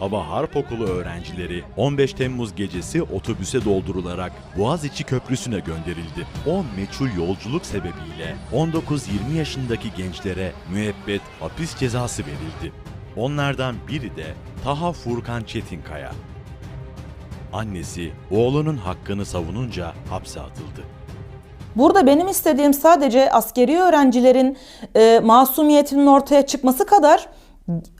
Hava Harp Okulu öğrencileri 15 Temmuz gecesi otobüse doldurularak Boğaziçi Köprüsü'ne gönderildi. 10 meçhul yolculuk sebebiyle 19-20 yaşındaki gençlere müebbet hapis cezası verildi. Onlardan biri de Taha Furkan Çetinkaya. Annesi oğlunun hakkını savununca hapse atıldı. Burada benim istediğim sadece askeri öğrencilerin e, masumiyetinin ortaya çıkması kadar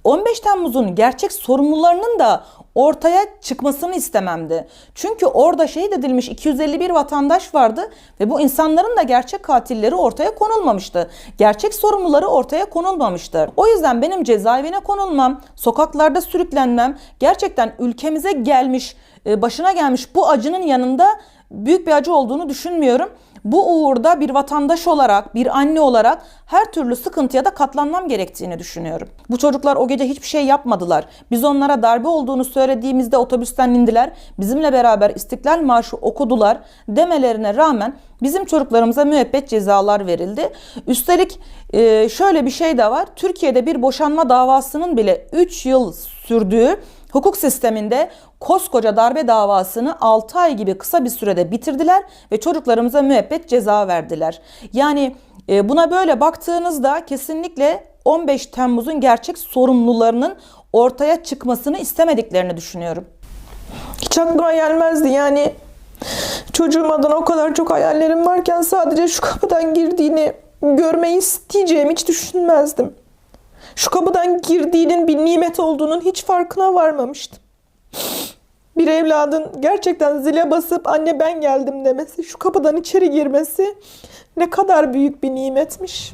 15 Temmuz'un gerçek sorumlularının da ortaya çıkmasını istememdi. Çünkü orada şehit edilmiş 251 vatandaş vardı ve bu insanların da gerçek katilleri ortaya konulmamıştı. Gerçek sorumluları ortaya konulmamıştı. O yüzden benim cezaevine konulmam, sokaklarda sürüklenmem gerçekten ülkemize gelmiş, e, başına gelmiş bu acının yanında büyük bir acı olduğunu düşünmüyorum. Bu uğurda bir vatandaş olarak, bir anne olarak her türlü sıkıntıya da katlanmam gerektiğini düşünüyorum. Bu çocuklar o gece hiçbir şey yapmadılar. Biz onlara darbe olduğunu söylediğimizde otobüsten indiler. Bizimle beraber İstiklal Marşı okudular demelerine rağmen bizim çocuklarımıza müebbet cezalar verildi. Üstelik e, şöyle bir şey de var. Türkiye'de bir boşanma davasının bile 3 yıl sürdüğü Hukuk sisteminde koskoca darbe davasını 6 ay gibi kısa bir sürede bitirdiler ve çocuklarımıza müebbet ceza verdiler. Yani e, buna böyle baktığınızda kesinlikle 15 Temmuz'un gerçek sorumlularının ortaya çıkmasını istemediklerini düşünüyorum. Hiç aklıma gelmezdi yani. Çocuğum adına o kadar çok hayallerim varken sadece şu kapıdan girdiğini görmeyi isteyeceğimi hiç düşünmezdim. Şu kapıdan girdiğinin bir nimet olduğunun hiç farkına varmamıştım. Bir evladın gerçekten zile basıp anne ben geldim demesi, şu kapıdan içeri girmesi ne kadar büyük bir nimetmiş.